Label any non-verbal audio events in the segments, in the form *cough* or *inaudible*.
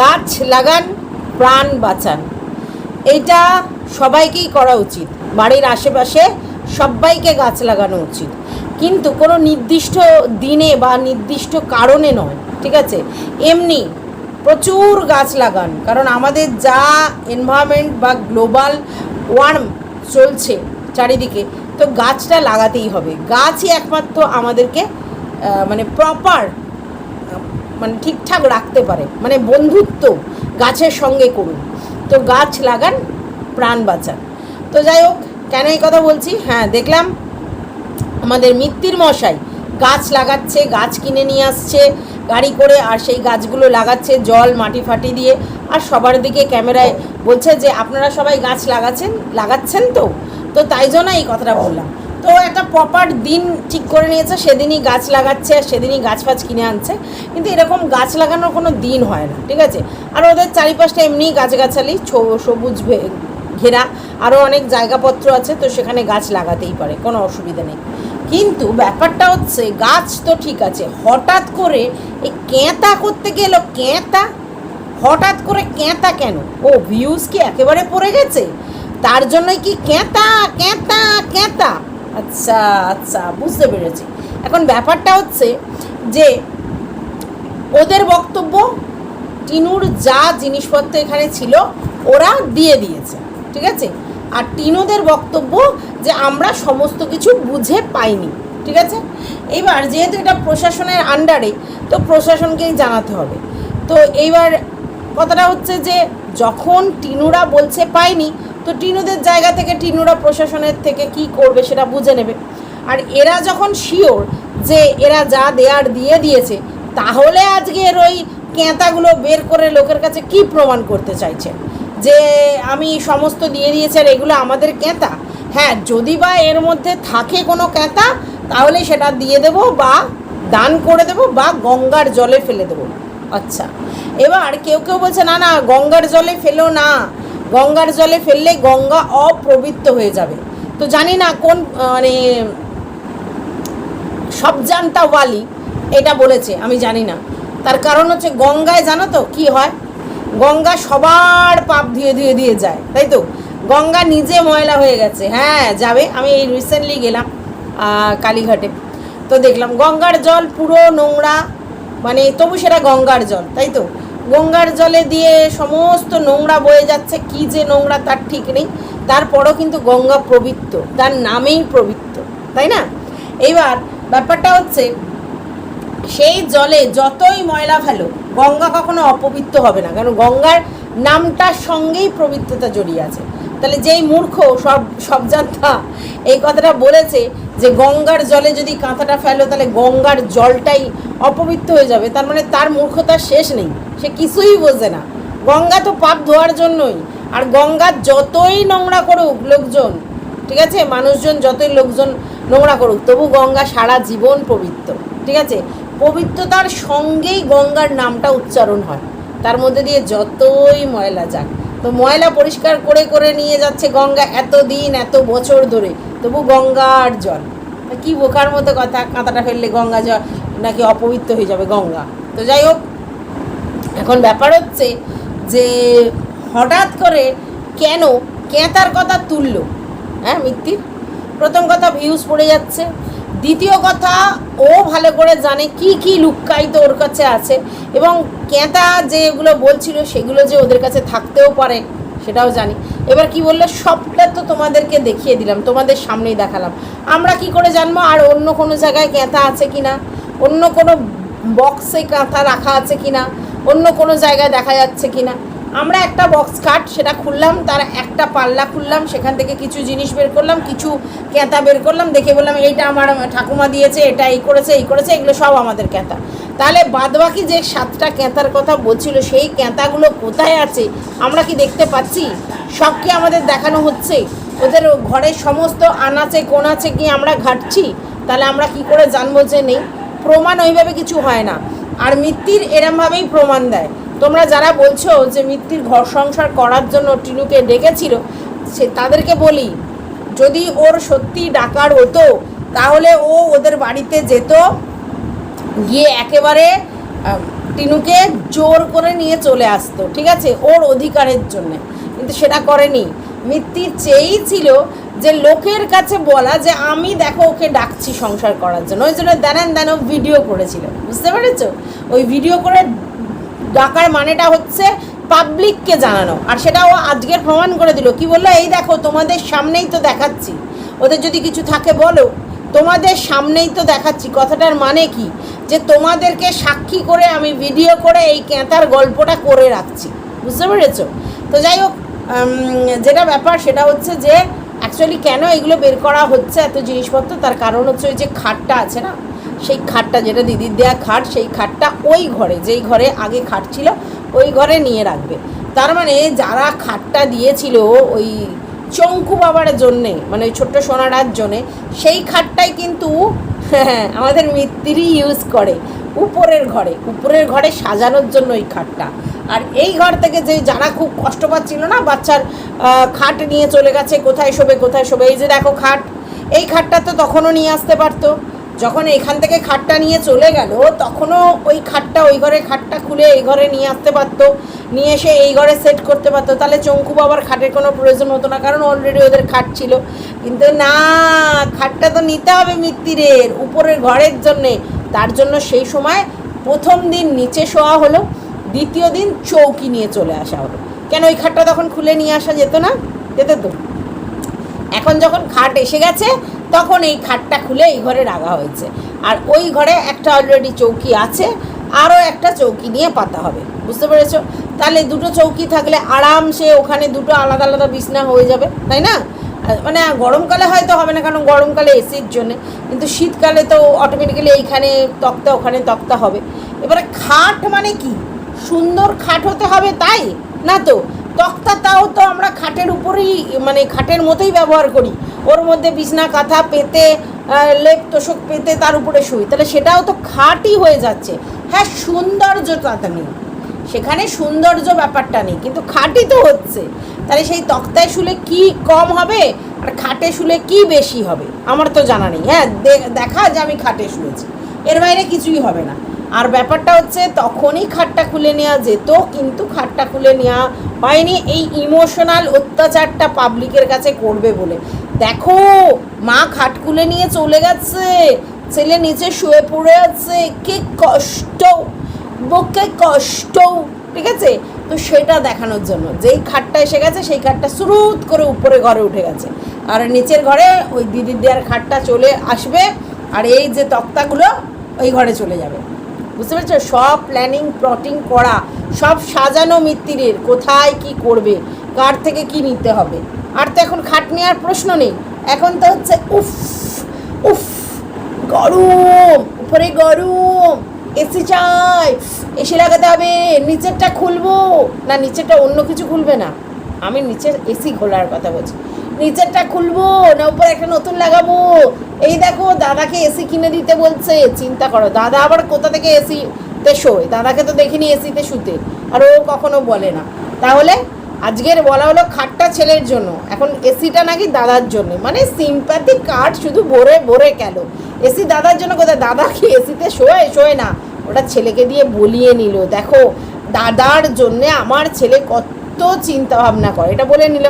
গাছ লাগান, প্রাণ বাঁচান। এটা সবাইকেই করা উচিত। বাড়ির আশেপাশে সবাইকে গাছ লাগানো উচিত। কিন্তু কোনো নির্দিষ্ট দিনে বা নির্দিষ্ট কারণে নয়, ঠিক আছে? এমনি প্রচুর গাছ লাগান, কারণ আমাদের যা এনভায়রনমেন্ট বা গ্লোবাল ওয়ার্ম চলছে চারিদিকে, তো গাছটা লাগাতেই হবে। গাছই একমাত্র আমাদেরকে মানে প্রপার মানে ঠিকঠাক রাখতে পারে মানে বন্ধুত্ব গাছের সঙ্গে করুন। তো গাছ লাগান, প্রাণ বাঁচান। তো যাই হোক, কেন এই কথা বলছি? হ্যাঁ দেখলাম আমাদের মিত্তির মশাই গাছ লাগাচ্ছে, গাছ কিনে নিয়ে আসছে, গাড়ি করে আর সেই গাছগুলো লাগাচ্ছে জল, মাটি ফাটি দিয়ে। আর সবার দিকে ক্যামেরায় বলছে যে, আপনারা সবাই গাছ লাগাচ্ছেন লাগাচ্ছেন তো? তো তাই জন্য এই কথাটা বললাম। তো একটা প্রপার দিন ঠিক করে নিয়েছে, সেদিনই গাছ লাগাচ্ছে আর সেদিনই গাছ ফাছ কিনে আনছে। কিন্তু এরকম গাছ লাগানোর কোনো দিন হয় না, ঠিক আছে? আর ওদের চারিপাশটা এমনিই গাছগাছালি, ছো- সবুজ ঘেরা। আরও অনেক জায়গাপত্র আছে, তো সেখানে গাছ লাগাতেই পারে, কোনো অসুবিধা নেই। কিন্তু ব্যাপারটা হচ্ছে, গাছ তো ঠিক আছে, হঠাৎ করে এই ক্যাঁতা করতে গেল ক্যাঁতা হঠাৎ করে ক্যাঁতা কেন? ও ভিউজ কি একেবারে পড়ে গেছে? তার জন্যই কি ক্যাঁতা ক্যাঁতা ক্যাঁতা আচ্ছা আচ্ছা বুঝতে পেরেছি। এখন ব্যাপারটা হচ্ছে যে ওদের বক্তব্য, টিনুর যা জিনিসপত্র এখানে ছিল, ওরা দিয়ে দিয়েছে, ঠিক আছে? আর টিনুদের বক্তব্য যে আমরা সমস্ত কিছু বুঝে পাইনি, ঠিক আছে? এইবার যেহেতু এটা প্রশাসনের আন্ডারে তো প্রশাসনকেই জানাতে হবে। তো এইবার কথাটা হচ্ছে যে যখন টিনুরা বলছে পাইনি তো টিনুদের জায়গা থেকে, টিনুরা প্রশাসনের থেকে কি করবে সেটা বুঝে নেবে। আর এরা যখন শিওর যে এরা যা দেয়ার দিয়ে দিয়েছে, তাহলে আজকের ওই কেঁতাগুলো বের করে লোকের কাছে কি প্রমাণ করতে চাইছে? যে আমি সমস্ত দিয়ে দিয়েছি আর এগুলো আমাদের কেঁতা। হ্যাঁ যদি বা এর মধ্যে থাকে কোনো কেঁতা, তাহলে সেটা দিয়ে দেব বা দান করে দেব বা গঙ্গার জলে ফেলে দেবো। আচ্ছা এবার কেউ কেউ বলছে, না না, গঙ্গার জলে ফেলো না। গঙ্গার জলে ফেললে গঙ্গা অপবিত্র হয়ে যাবে। তো জানি না কোন মানে সবজান্তা ওয়ালি এটা বলেছে, আমি জানি না। তার কারণ হচ্ছে গঙ্গায় জানো তো কি হয়? গঙ্গা সবার পাপ ধুয়ে ধুয়ে দিয়ে যায়, তাই তো? গঙ্গা নিজে ময়লা হয়ে গেছে। হ্যাঁ যাবে, আমি এই রিসেন্টলি গেলাম কালীঘাটে। তো দেখলাম গঙ্গার জল পুরো নোংরা মানে তবু সেটা গঙ্গার জল, তাই তো? গঙ্গার জলে দিয়ে সমস্ত নোংরা বয়ে যাচ্ছে, কি যে নোংরা তার ঠিক নেই। তারপরও কিন্তু গঙ্গা পবিত্র তার নামেই পবিত্র তাই না? এইবার ব্যাপারটা হচ্ছে, সেই জলে যতই ময়লা ফেলো, গঙ্গা কখনো অপবিত্র হবে না, কারণ গঙ্গার নামটার সঙ্গেই পবিত্রতা জড়িয়ে আছে। তাহলে যেই মূর্খ, সব সব জানতা, এই কথাটা বলেছে যে গঙ্গার জলে যদি কাঁথাটা ফেলো, তাহলে গঙ্গার জলটাই অপবিত্র হয়ে যাবে। তার মানে তার মূর্খতার শেষ নেই। সে কিছুই বোঝে না। গঙ্গা তো পাপ ধোয়ার জন্যই। আর গঙ্গা যতই নোংরা করুক লোকজন, ঠিক আছে? মানুষজন যতই লোকজন নোংরা করুক, তবু গঙ্গা সারা জীবন পবিত্র, ঠিক আছে? পবিত্রতার সঙ্গেই গঙ্গার নামটা উচ্চারণ হয়। তার মধ্যে দিয়ে যতই ময়লা যাক তো ময়লা পরিষ্কার করে করে নিয়ে যাচ্ছে গঙ্গা এত দিন এত বছর ধরে। তবু গঙ্গার জল। কি বোকার মতো কথা? কাঁথাটা ফেললে গঙ্গা জল নাকি অপবিত্র হয়ে যাবে গঙ্গা? তো যাই হোক, এখন ব্যাপার হচ্ছে যে হঠাৎ করে কেন? কেঁতার কথা তুললো? হ্যাঁ মিত্তির? প্রথম কথা ভিউজ পড়ে যাচ্ছে। দ্বিতীয় কথা, ও ভালো করে জানে কি কি লুক্কায়িত ওর কাছে আছে এবং কেঁতা যেগুলো বলছিল সেগুলো যে ওদের কাছে থাকতেও পারে, সেটাও জানি। এবার কি বলল, সবটা তো তোমাদেরকে দেখিয়ে দিলাম, তোমাদের সামনেই দেখালাম। আমরা কি করে জানব আর অন্য কোনো জায়গায় কেঁতা আছে কি না অন্য কোনো বক্সে কাঁথা রাখা আছে কি না অন্য কোনো জায়গায় দেখা যাচ্ছে কি না আমরা একটা বক্স কাট সেটা খুললাম, তার একটা পাল্লা খুললাম, সেখান থেকে কিছু জিনিস বের করলাম, কিছু ক্যাঁতা বের করলাম, দেখে বললাম, এইটা আমার ঠাকুমা দিয়েছে, এটা এই করেছে এই করেছে, এগুলো সব আমাদের ক্যাঁতা। তাহলে বাদবাকি যে সাতটা ক্যাঁতার কথা বলছিল, সেই ক্যাঁতাগুলো কোথায় আছে, আমরা কি দেখতে পাচ্ছি? সব কি আমাদের দেখানো হচ্ছে? ওদের ঘরের সমস্ত আনাচে, কোনাচে কি আমরা ঘাটছি? তাহলে আমরা কি করে জানব যে নেই? প্রমাণ ওইভাবে কিছু হয় না। আর মিত্তির এরমভাবেই প্রমাণ দেয়। তোমরা যারা বলছো যে মিত্তির ঘর সংসার করার জন্য টিনুকে ডেকেছিল, সে তাদেরকে বলি, যদি ওর সত্যি ডাকার হতো, তাহলে ও ওদের বাড়িতে যেত, গিয়ে একেবারে টিনুকে জোর করে নিয়ে চলে আসতো, ঠিক আছে? ওর অধিকারের জন্য। কিন্তু সেটা করেনি। মিত্তি চেয়েই ছিল যে লোকের কাছে বলা যে আমি দেখো ওকে ডাকছি সংসার করার জন্য। ওই জন্য দেন দেন ভিডিও করেছিল। বুঝতে পেরেছ? ওই ভিডিও করে ডাকার মানেটা হচ্ছে পাবলিককে জানানো। আর সেটা ও আজকের প্রমাণ করে দিল। কি বলল? এই দেখো, তোমাদের সামনেই তো দেখাচ্ছি। ওদের যদি কিছু থাকে, বলো। তোমাদের সামনেই তো দেখাচ্ছি। কথাটার মানে কি? যে তোমাদেরকে সাক্ষী করে আমি ভিডিও করে এই ক্যাঁতার গল্পটা করে রাখছি। বুঝতে পেরেছ? তো যাই হোক যেটা ব্যাপার সেটা হচ্ছে যে অ্যাকচুয়ালি কেন এগুলো বের করা হচ্ছে, এত জিনিসপত্র? তার কারণ হচ্ছে ওই যে খাটটা আছে না? সেই খাটটা যেটা দিদির দেয়া খাট, সেই খাটটা ওই ঘরে, যেই ঘরে আগে খাট ছিল, ওই ঘরে নিয়ে রাখবে। তার মানে যারা খাটটা দিয়েছিল ওই চঙ্কু বাবার জন্যে মানে ওই ছোট্ট সোনারার জন্যে, সেই খাটটাই কিন্তু *laughs* আমাদের মিত্তিরই ইউজ করে উপরের ঘরে। উপরের ঘরে সাজানোর জন্য ওই খাটটা। আর এই ঘর থেকে যে যারা খুব কষ্ট পাচ্ছিল না, বাচ্চার খাট নিয়ে চলে গেছে, কোথায় শোবে কোথায় শোবে, এই যে দেখো খাট, এই খাটটা তো তখনও নিয়ে আসতে পারতো। যখন এখান থেকে খাটটা নিয়ে চলে গেল, তখনও ওই খাটটা, ওই ঘরে খাটটা খুলে এই ঘরে নিয়ে আসতে পারতো। নিয়ে এসে এই ঘরে সেট করতে পারতো। তাহলে চঙ্কু বাবার খাটের কোনো প্রয়োজন হতো না, কারণ অলরেডি ওদের খাট ছিল। কিন্তু না, খাটটা তো নিতে হবে মিত্তিরের, উপরের ঘরের জন্যে। তার জন্য সেই সময় প্রথম দিন নিচে শোয়া হলো, দ্বিতীয় দিন চৌকি নিয়ে চলে আসা হলো। কেন ওই খাটটা তখন খুলে নিয়ে আসা যেত না? যেত তো। এখন যখন খাট এসে গেছে তখন এই খাটটা খুলে এই ঘরে রাখা হয়েছে। আর ওই ঘরে একটা অলরেডি চৌকি আছে আরও একটা চৌকি নিয়ে পাতা হবে। বুঝতে পেরেছ? তাহলে দুটো চৌকি থাকলে আরামসে ওখানে দুটো আলাদা আলাদা বিছনা হয়ে যাবে, তাই না? মানে গরমকালে হয়তো হবে না, কারণ গরমকালে এসির জন্যে। কিন্তু শীতকালে তো অটোমেটিক্যালি এইখানে তক্তা, ওখানে তক্তা হবে। এবারে খাট মানে কি? সুন্দর খাট হতে হবে তাই? না তো? তক্তা তাও তো আমরা খাটের উপরেই মানে খাটের মতোই ব্যবহার করি। ওর মধ্যে বিছনা, কাঁথা পেতে লেপ, তোষক পেতে তার উপরে শুই। তাহলে সেটাও তো খাটই হয়ে যাচ্ছে। হ্যাঁ সৌন্দর্যটা নেই। সেখানে সৌন্দর্য ব্যাপারটা নেই, কিন্তু খাটই তো হচ্ছে। তাহলে সেই তক্তায় শুলে কি কম হবে? আর খাটে শুলে কি বেশি হবে? আমার তো জানা নেই। হ্যাঁ দেখা যে আমি খাটে শুয়েছি। এর বাইরে কিছুই হবে না। আর ব্যাপারটা হচ্ছে, তখনই খাটটা খুলে নেওয়া যেত, কিন্তু খাটটা খুলে নেওয়া হয়নি। এই ইমোশনাল অত্যাচারটা পাবলিকের কাছে করবে বলে। দেখো, মা খাট খুলে নিয়ে চলে গেছে। ছেলে নিচে শুয়ে পড়ে আছে। কি কষ্ট, বুকে কষ্ট, ঠিক আছে? তো সেটা দেখানোর জন্য। যেই খাটটা এসে গেছে, সেই খাটটা সুরুত করে উপরে ঘরে উঠে গেছে। আর নিচের ঘরে ওই দিদির দেওয়ার খাটটা চলে আসবে, আর এই যে তক্তাগুলো ওই ঘরে চলে যাবে। বুঝতে পেরেছ? সব প্ল্যানিং প্লটিং করা, সব সাজানো মিত্তিরের, কোথায় কি করবে? কার থেকে কি নিতে হবে? আর তো এখন খাট নেওয়ার প্রশ্ন নেই। এখন তো হচ্ছে উফ উফ, গরম, উপরে গরম, এসি চাই, এসি লাগাতে হবে, নিচেরটা খুলবো। না, নিচেরটা অন্য কিছু খুলবে না। আমি নিচের এসি খোলার কথা বলছি। নিচেরটা খুলবো, না উপরে একটা নতুন লাগাবো। এই দেখো, দাদাকে এসি কিনে দিতে বলছে, চিন্তা করো। দাদা আবার কোথা থেকে এসি তে শোয়? দাদাকে তো দেখিনি এসিতে শুতে। আর ও কখনো বলে না। তাহলে আজকের বলা হলো খাটটা ছেলের জন্য। এখন এসিটা নাকি দাদার জন্য। মানে সিম্প্যাথি কার্ড শুধু ভরে ভরে গেল এসি দাদার জন্য কোথায়? দাদা কি এসিতে শোয়? শোয় না। ওটা ছেলেকে দিয়ে বলিয়ে নিল। দেখো, দাদার জন্যে আমার ছেলে কত চিন্তা ভাবনা করে। এটা বলে নিল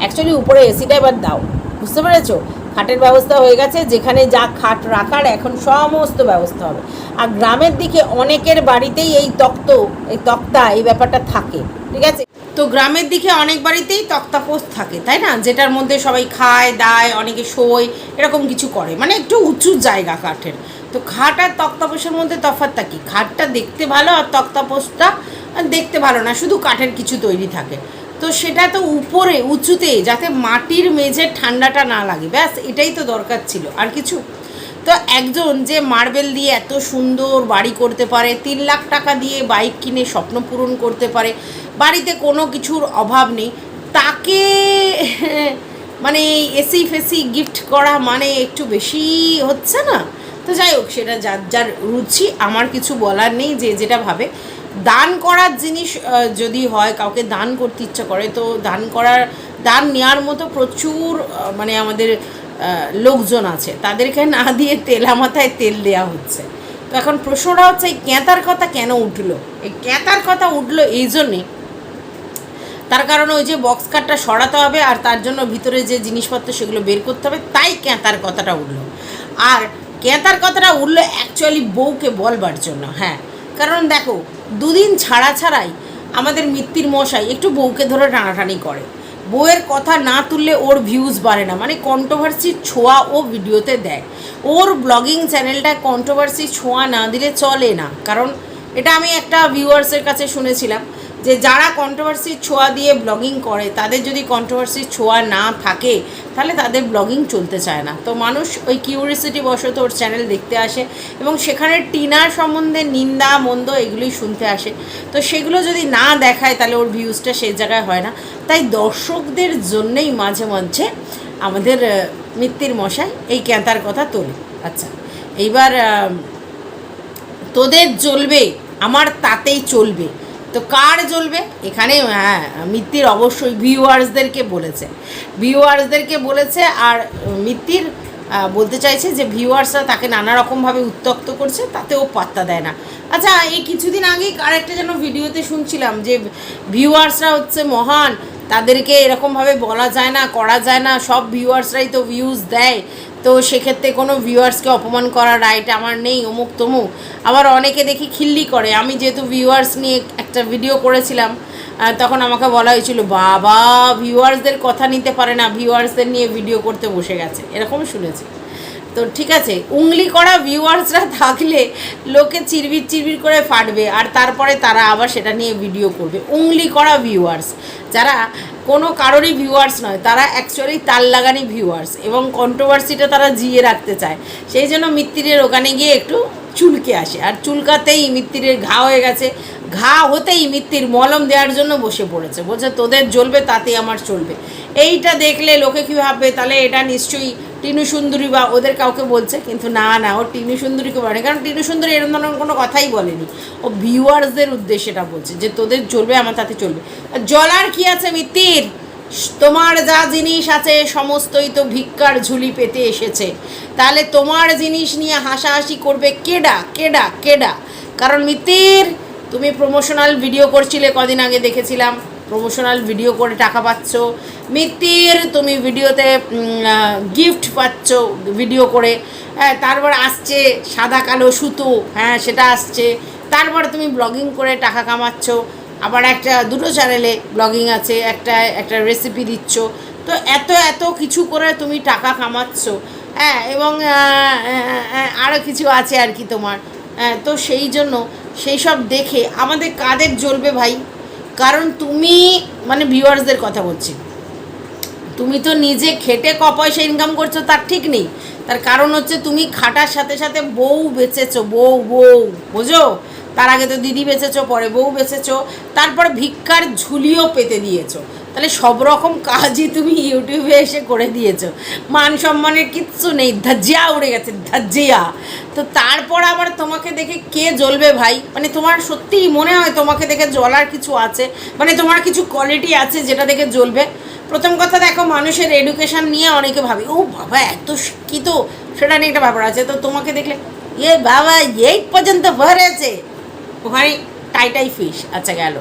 অ্যাকচুয়ালি উপরে এসিটা এবার দাও। বুঝতে পেরেছ? খাটের ব্যবস্থা হয়ে গেছে। যেখানে যা খাট রাখার, এখন সমস্ত ব্যবস্থা হবে। আর গ্রামের দিকে অনেকের বাড়িতেই এই তক্ত, এই তক্তা, এই ব্যাপারটা থাকে। ঠিক আছে? তো গ্রামের দিকে অনেক বাড়িতেই তক্তাপোষ থাকে, তাই না? যেটার মধ্যে সবাই খায়, দায়, অনেকে শোয়, এরকম কিছু করে। মানে একটু উঁচু জায়গা কাঠের তো খাট আর তক্তাপোষের মধ্যে তফাৎটা কি? খাটটা দেখতে ভালো আর তক্তাপোষটা দেখতে ভালো না, শুধু কাঠের কিছু তৈরি থাকে। তো সেটা তো উপরে, উঁচুতে, যাতে মাটির মেঝে ঠান্ডাটা না লাগে। ব্যাস, এটাই তো দরকার ছিল। আর কিছু? তো একজন যে মার্বেল দিয়ে এত সুন্দর বাড়ি করতে পারে, তিন লাখ টাকা দিয়ে বাইক কিনে স্বপ্ন পূরণ করতে পারে, বাড়িতে কোনো কিছুর অভাব নেই, তাকে *laughs* মানে এসি ফেসি গিফট করা মানে একটু বেশি হচ্ছে না? তো যাই হোক, সেটা যার যার রুচি, আমার কিছু বলার নেই যে যেটা ভাবে। দান করার জিনিস যদি হয়, কাউকে দান করতে ইচ্ছা করে, তো দান করার, দান নেওয়ার মতো প্রচুর মানে আমাদের লোকজন আছে। তাদেরকে না দিয়ে তেলা মাথায় তেল দেওয়া হচ্ছে। তো এখন প্রশ্নটা হচ্ছে, এই ক্যাঁতার কথা কেন উঠল? এই ক্যাঁতার কথা উঠল এই জন্যে, তার কারণে ওই যে বক্স কাটটা সরাতে হবে আর তার জন্য ভিতরে যে জিনিসপত্র সেগুলো বের করতে হবে, তাই ক্যাঁতার কথাটা উঠল। আর ক্যাঁতার কথাটা উঠল অ্যাকচুয়ালি বউকে বলবার জন্য হ্যাঁ। কারণ দেখো, দুদিন ছাড়া ছাড়াই আমাদের মিত্তির মশাই একটু বউকে ধরে টানাটানি করে। বউয়ের কথা না তুললে ওর ভিউজ বাড়ে না। মানে কন্ট্রোভার্সির ছোঁয়া ও ভিডিওতে দেয়। ওর ব্লগিং চ্যানেলটায় কন্ট্রোভার্সি ছোঁয়া না দিলে চলে না। কারণ এটা আমি একটা ভিউয়ার্সের কাছে শুনেছিলাম। যে যারা কন্ট্রোভার্সির ছোঁয়া দিয়ে ব্লগিং করে, তাদের যদি কন্ট্রোভার্সির ছোঁয়া না থাকে, তাহলে তাদের ব্লগিং চলতে চায় না। তো মানুষ ওই কিউরিয়াসিটি বশত ওর চ্যানেল দেখতে আসে এবং সেখানে টিনার সম্বন্ধে নিন্দা, মন্দ এগুলোই শুনতে আসে। তো সেগুলো যদি না দেখায়, তাহলে ওর ভিউজটা সেই জায়গায় হয় না। তাই দর্শকদের জন্যেই মাঝে মাঝে আমাদের মিত্তির মশাই এই ক্যাঁতার কথা তোলে। আচ্ছা এইবার তোদের জ্বলবে, আমার তাতেই চলবে। তো কার জ্বলবে? এখানে হ্যাঁ মিত্তির অবশ্যই ভিউয়ার্সদেরকে বলেছে। ভিউয়ার্সদেরকে বলেছে আর মিত্তির বলতে চাইছে যে ভিউয়ার্সরা তাকে নানা রকমভাবে উত্তক্ত করছে তাতে ও পাত্তা দেয় না। আচ্ছা এই কিছুদিন আগেই আরেকটা যেন ভিডিওতে শুনছিলাম যে ভিউয়ার্সরা হচ্ছে মহান, তাদেরকে এরকমভাবে বলা যায় না, করা যায় না, সব ভিউয়ার্সরাই তো ভিউজ দেয়। তো সেক্ষেত্রে কোনো ভিউয়ার্সকে অপমান করার রাইট আমার নেই, অমুক তমুক। আবার অনেকে দেখি খিল্লি করে। আমি যেহেতু ভিউয়ার্স নিয়ে একটা ভিডিও করেছিলাম তখন আমাকে বলা হয়েছিল, বাবা ভিউয়ার্সদের কথা নিতে পারে না ভিউয়ার্সদের নিয়ে ভিডিও করতে বসে গেছে। এরকম শুনেছি। তো ঠিক আছে, উংলি করা ভিউয়ার্সরা থাকলে লোকে চিরবির চিরবির করে ফাটবে, আর তারপরে তারা আবার সেটা নিয়ে ভিডিও করবে। উংলি করা ভিউয়ার্স যারা কোনো কারোরই ভিউয়ার্স নয়, তারা অ্যাকচুয়ালি তাল লাগানি ভিউয়ার্স এবং কন্ট্রোভার্সিটা তারা জিয়ে রাখতে চায়। সেই জন্য মিত্তিরের ওখানে গিয়ে একটু চুলকে আসে। আর চুলকাতেই মিত্তিরের ঘা হয়ে গেছে। ঘা হতেই মিত্তির মলম দেওয়ার জন্য বসে পড়েছে। বলছে, তোদের জ্বলবে তাতে আমার চলবে। এইটা দেখলে লোকে কী ভাববে? তাহলে এটা নিশ্চয়ই টিনু সুন্দরী বা ওদের কাউকে বলছে, কিন্তু না না, ও টিনু সুন্দরীকে বলে কারণ টিনু সুন্দরী এরকম ধরনের কোনো কথাই বলেনি। ও ভিউয়ার্সদের উদ্দেশ্যে এটা বলছে, যে তোদের চলবে, আমার তাতে চলবে। জলার কি আছে মিত্তির? তোমার যা জিনিস আছে, সমস্তই তো ভিক্ষার ঝুলি পেতে এসেছে। তাহলে তোমার জিনিস নিয়ে হাসাহাসি করবে কেডা? কেডা? কেডা? কারণ মিত্তির, তুমি প্রমোশনাল ভিডিও করছিলে কদিন আগে, দেখেছিলাম। প্রমোশনাল ভিডিও করে টাকা পাচ্ছ। মিত্তির, তুমি ভিডিওতে গিফট পাচ্ছ ভিডিও করে। হ্যাঁ তারপর আসছে সাদা কালো সুতো। হ্যাঁ সেটা আসছে। তারপরে তুমি ব্লগিং করে টাকা কামাচ্ছ। আবার একটা, দুটো চ্যানেলে ব্লগিং আছে। একটা একটা রেসিপি দিচ্ছ। তো এত এত কিছু করে তুমি টাকা কামাচ্ছ। হ্যাঁ এবং আরও কিছু আছে আর কি তোমার। হ্যাঁ তো সেই জন্য, সেই সব দেখে আমাদের কাদের জ্বলবে ভাই? কারণ তুমি মানে ভিউয়ার্সদের কথা বলছি, তুমি তো নিজে খেটে ক পয়সা ইনকাম করছ, তার ঠিক নেই। তার কারণ হচ্ছে তুমি খাটার সাথে সাথে বউ বেঁচেছো, বউ বউ, বোঝো? তার আগে তো দিদি বেঁচেছো, পরে বউ বেচেছো, তারপর ভিক্ষার ঝুলিও পেতে দিয়েছ। তাহলে সব রকম কাজই তুমি ইউটিউবে এসে করে দিয়েছ। মান সম্মানের কিচ্ছু নেই, ধাজ্জিয়া উড়ে গেছে, ধাজ্জিয়া। তো তারপর আবার তোমাকে দেখে কে জ্বলবে ভাই? মানে তোমার সত্যিই মনে হয় তোমাকে দেখে জ্বলার কিছু আছে? মানে তোমার কিছু কোয়ালিটি আছে যেটা দেখে জ্বলবে? প্রথম কথা দেখো, মানুষের এডুকেশন নিয়ে অনেকে ভাবে, ও বাবা, এত শিক্ষিত? সেটা নিয়ে একটা ব্যাপার আছে। তো তোমাকে দেখলে, এ বাবা এইট পর্যন্ত ভরেছে। ওখানে টাইটাই ফিশ আচ্ছা গেল।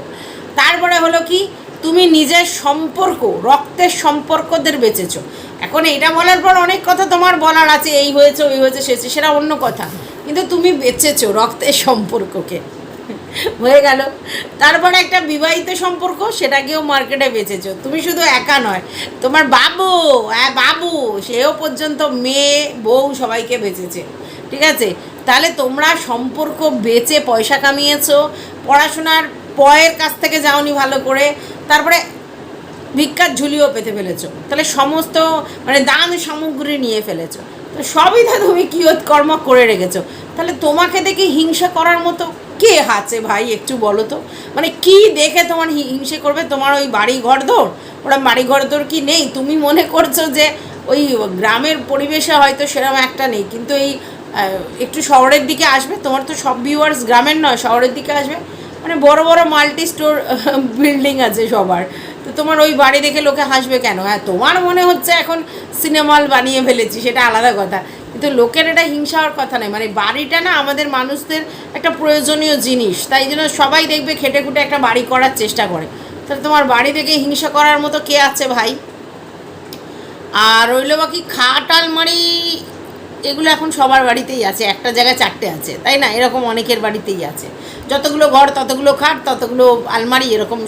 তারপরে হলো কি তুমি নিজের সম্পর্ক রক্তের সম্পর্কদের বেঁচেছো। এখন এটা বলার পর অনেক কথা তোমার বলার আছে এই হয়েছে ওই হয়েছে সে হয়েছে, সেটা অন্য কথা। কিন্তু তুমি বেঁচেছো রক্তের সম্পর্ককে। হয়ে গেল। তারপরে একটা বিবাহিত সম্পর্ক সেটাকেও মার্কেটে বেচেছো। তুমি শুধু একা নয় তোমার বাবু হ্যাঁ বাবু সেও পর্যন্ত মেয়ে বউ সবাইকে বেচেছে। ঠিক আছে? তাহলে তোমরা সম্পর্ক বেচে পয়সা কামিয়েছো পড়াশোনার পয়ের কাছ থেকে যাওনি ভালো করে তারপরে ভিক্ষার ঝুলিও পেতে ফেলেছো। তাহলে সমস্ত মানে দান সামগ্রী নিয়ে ফেলেছো। তো সবই তো তুমি কিয়ৎকর্ম করে রেখেছো। তাহলে তোমাকে দেখে হিংসা করার মতো কে আছে ভাই একটু বলো তো? মানে কি দেখে তোমার হিংসে করবে? তোমার ওই বাড়ি ঘর দৌড় ওরা বাড়ি ঘর দৌড় কি নেই? তুমি মনে করছ যে ওই গ্রামের পরিবেশে হয়তো সেরকম একটা নেই। কিন্তু এই একটু শহরের দিকে আসবে? তোমার তো সব ভিউয়ার্স গ্রামের নয়, শহরের দিকে আসবে। মানে বড় বড় মাল্টি স্টোর বিল্ডিং আছে সবার। তো তোমার ওই বাড়ি দেখে লোকে হাসবে কেন? হ্যাঁ তোমার মনে হচ্ছে এখন সিনেমাল বানিয়ে ফেলেছি, সেটা আলাদা কথা। কিন্তু লোকের এটা হিংসা হওয়ার কথা নয়। মানে বাড়িটা না আমাদের মানুষদের একটা প্রয়োজনীয় জিনিস। তাই জন্য সবাই দেখবে খেটে খুটে একটা বাড়ি করার চেষ্টা করে। তাহলে তোমার বাড়ি দেখে হিংসা করার মতো কে আছে ভাই? আর রইল বাকি খাট আলমারি। এগুলো এখন সবার বাড়িতেই আছে, একটা জায়গায় চারটে আছে, তাই না? এরকম অনেকের বাড়িতেই আছে। যতগুলো ঘর, ততগুলো খাট, ততগুলো আলমারি, এরকম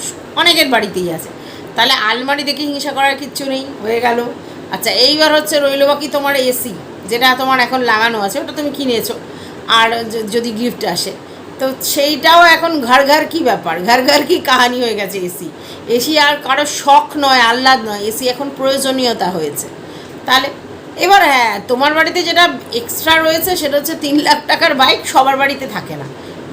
অনেকের বাড়িতেই আছে। তাহলে আলমারি দেখে হিংসা করার কিচ্ছু নেই, হয়ে গেল। আচ্ছা এইবার হচ্ছে রইল বাকি তোমার এসি যেটা তোমার এখন লাগানো আছে, ওটা তুমি কিনেছো, আর যদি গিফট আসে। তো সেইটাও এখন ঘর ঘর কী ব্যাপার? ঘর ঘর কি কাহানি হয়ে গেছে এসি এসি আর কারও শখ নয়, আহ্লাদ নয় এসি এখন প্রয়োজনীয়তা হয়েছে। তাহলে এবার হ্যাঁ তোমার বাড়িতে যেটা এক্সট্রা রয়েছে সেটা হচ্ছে তিন লাখ টাকার বাইক সবার বাড়িতে থাকে না।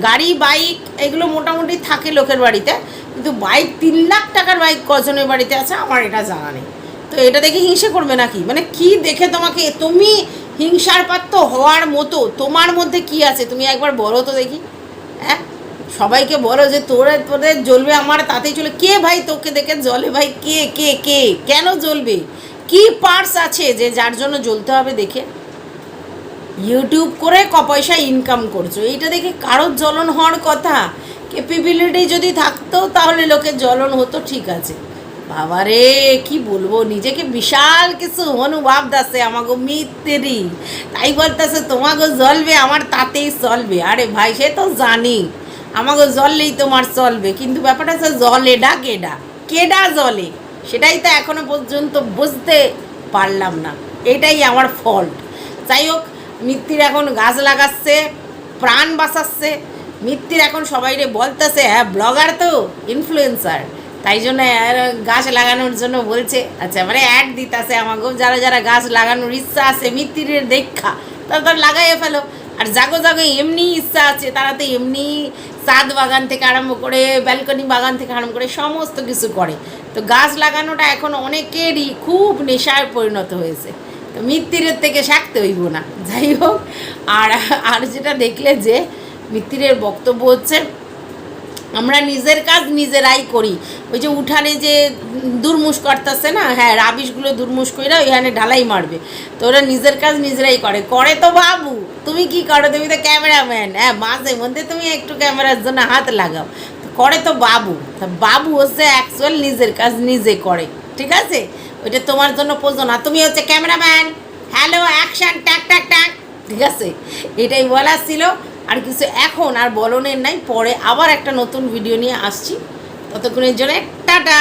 গাড়ি বাইক এগুলো মোটামুটি থাকে লোকের বাড়িতে, কিন্তু বাইক তিন লাখ টাকার বাইক কজনের বাড়িতে আছে আমার এটা জানা নেই। তো এটা দেখে হিংসে করবে নাকি? মানে কি দেখে তোমাকে, তুমি হিংসার পাত্র হওয়ার মতো, তোমার মধ্যে কি আছে? তুমি একবার বলো তো দেখি। হ্যাঁ? সবাইকে বলো যে তোরা, তোদের জ্বলবে আমার, তাতেই চলে। কে ভাই তোকে দেখে জ্বলে ভাই? কে কে কে? কেন জ্বলবে? কি পার্টস আছে যে যার জন্য জ্বলতে হবে দেখে? ইউটিউব করে ক পয়সা ইনকাম করছ। এইটা দেখে কারোর জ্বলন হওয়ার কথা? ক্যাপেবিলিটি যদি থাকতো তাহলে লোকের জ্বলন হতো, ঠিক আছে। বাবারে, কি বলব? নিজেকে বিশাল কিছু অনুভব দাসে আমাকে মিত্তেরি তাই বলতেছে তোমাকে জ্বলবে, আমার তাতেই চলবে। আরে ভাই, সে তো জানি। আমাকে জ্বললেই তোমার চলবে। কিন্তু ব্যাপারটা হচ্ছে জলে ডা কেডা? কেডা জলে সেটাই তো এখনও পর্যন্ত বুঝতে পারলাম না। এটাই আমার ফল্ট যাই হোক, মিত্তির এখন গাছ লাগাচ্ছে, প্রাণ বাঁচাচ্ছে। মিত্তির এখন সবাইরে বলতেছে হ্যাঁ ব্লগার তো ইনফ্লুয়েন্সার তাই জন্য গাছ লাগানোর জন্য বলছে আচ্ছা মানে অ্যাড দিতেছে আমাকেও যারা যারা গাছ লাগানোর ইচ্ছা আছে মিত্তিরের দেখা, তারা তো লাগাইয়ে ফেলো। আর জাগো জাগো, এমনি ইচ্ছা আছে, তারা তো এমনি চাঁদ বাগান থেকে আরম্ভ করে ব্যালকনি বাগান থেকে আরম্ভ করে, সমস্ত কিছু করে। তো গাছ লাগানোটা এখন অনেকেরই খুব নেশায় পরিণত হয়েছে। তো মৃত্যুরের থেকে শাকতে হইব না। যাই হোক, আর আর যেটা দেখলে যে মৃত্যুরের বক্তব্য হচ্ছে, আমরা নিজের কাজ নিজেরাই করি। ওই যে উঠানে যে দুর্মুষ করতেছে না হ্যাঁ রাবিশগুলো দুর্মুষ কইরা ওইখানে ঢালাই মারবে। তো ওরা নিজের কাজ নিজেরাই করে। করে তো বাবু, তুমি কি করো? তুমি তো ক্যামেরাম্যান। হ্যাঁ মাঝে মধ্যে তুমি একটু ক্যামেরার জন্য হাত লাগাও। করে তো বাবু। বাবু হচ্ছে অ্যাকচুয়াল নিজের কাজ নিজে করে, ঠিক আছে? ওইটা তোমার জন্য প্রয়োজন। না তুমি হচ্ছে ক্যামেরাম্যান। হ্যালো অ্যাকশান ট্যাক ট্যাক ট্যাক ঠিক আছে? এটাই বলার ছিল। আর কিছু এখন আর বলনের নাই, পরে আবার একটা নতুন ভিডিও নিয়ে আসছি। ততক্ষণের জন্য, টাটা!